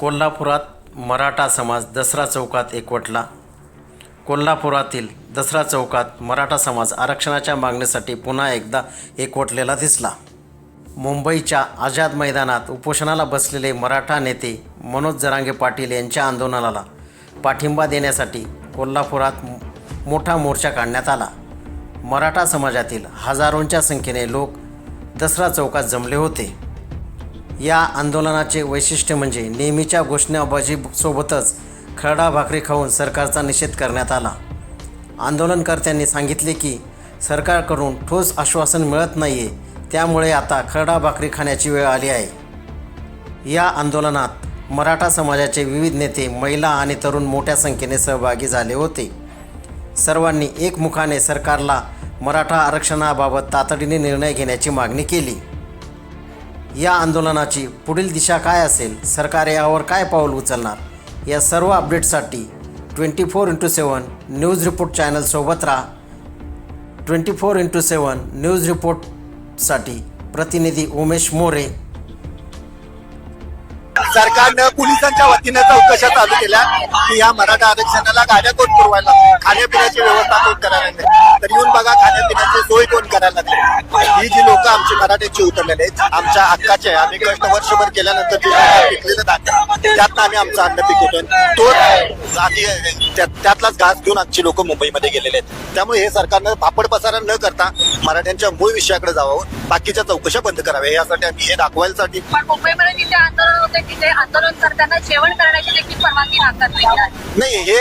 कोल्हापुरात मराठा समाज दसरा चौकात एकवटला. कोल्हापुरातील दसरा चौकात मराठा समाज आरक्षणाच्या मागणीसाठी पुन्हा एकदा एकवटलेला दिसला. मुंबईच्या आझाद मैदानात उपोषणाला बसलेले मराठा नेते मनोज जरांगे पाटील यांच्या आंदोलनाला पाठिंबा देण्यासाठी कोल्हापुरात मोठा मोर्चा काढण्यात आला. मराठा समाजातील हजारोंच्या संख्येने लोक दसरा चौकात जमले होते. या आंदोलनाचे वैशिष्ट्य म्हणजे नेहमीच्या घोषणाबाजीसोबतच खरडा भाकरी खाऊन सरकारचा निषेध करण्यात आला. आंदोलनकर्त्यांनी सांगितले की सरकारकडून ठोस आश्वासन मिळत नाही आहे त्यामुळे आता खरडा भाकरी खाण्याची वेळ आली आहे. या आंदोलनात मराठा समाजाचे विविध नेते महिला आणि तरुण मोठ्या संख्येने सहभागी झाले होते. सर्वांनी एकमुखाने सरकारला मराठा आरक्षणाबाबत तातडीने निर्णय घेण्याची मागणी केली. या आंदोलनाची पुढील दिशा काय असेल? सरकार यावर काय पाऊल उचलणार? या सर्व अपडेटसाठी twenty four into seven news report चॅनलसोबत राहा. Twenty four into seven news रिपोर्टसाठी प्रतिनिधी उमेश मोरे. सरकारनं पोलिसांच्या वतीनं चौकशा चालू केल्या. की या मराठा आरक्षणाला गाड्या कोण पुरवायला खाण्यापिण्याची व्यवस्था कोण करायला लागली? तर येऊन बघा खाण्यापिण्याची सोय कोण करायला लागली? ही जी लोक आमची मराठ्याची उतरलेले आहेत आमच्या हक्काचे आहे. आम्ही कष्ट वर्षभर केल्यानंतर पिकलेलं धान्य त्यातनं आम्ही आमचं अन्न पिकवतोय. तो आधी त्यातलाच घास घेऊन आमची लोक मुंबईमध्ये गेलेले आहेत. त्यामुळे हे सरकारनं पापड पसारा न करता मराठ्यांच्या मूळ विषयाकडे जावं बाकीच्या चौकशा बंद कराव्या. यासाठी आम्ही हे दाखवायसाठी पण मुंबईमध्ये जिथे आंदोलन होते तिथे आंदोलन करताना जेवण करण्याची देखील परवानगी नाकारलेली आहे नाही हे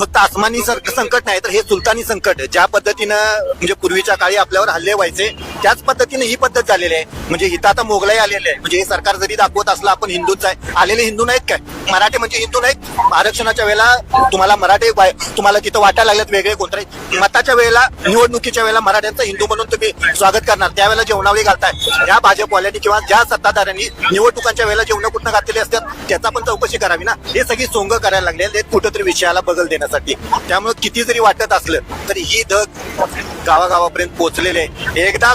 फक्त आसमानी सर- संकट नाही तर हे सुलतानी संकट आहे. ज्या पद्धतीनं म्हणजे पूर्वीच्या काळी आपल्यावर हल्ले व्हायचे त्याच पद्धतीने ही पद्धत झालेली आहे. म्हणजे इथं आता मोगलाई आलेले आहे. म्हणजे हे सरकार जरी दाखवत असलं आपण हिंदूच आहे. आलेले हिंदू नाहीत काय? मराठे म्हणजे हिंदू नाहीत? आरक्षणाच्या वेळेला तुम्हाला मराठे बाय- तुम्हाला तिथं वाटायला लागलेत वेगळे कोणतरी. मताच्या वेळेला निवडणुकीच्या वेळेला मराठ्यांचं हिंदू म्हणून तुम्ही स्वागत करणार. त्यावेळेला जेवणावळी घालताय. या भाजपवाल्यांनी किंवा ज्या सत्ताधाऱ्यांनी निवडणुकांच्या वेळेला जेवण कुठं घातलेली असतात त्याचा पण चौकशी करावी ना. हे सगळी सोंग करायला लागले कुठंतरी विषयाला बदल देण्यासाठी. त्यामुळे किती जरी वाटत असलं तरी ही धग गावागावापर्यंत पोहोचलेले आहे. एकदा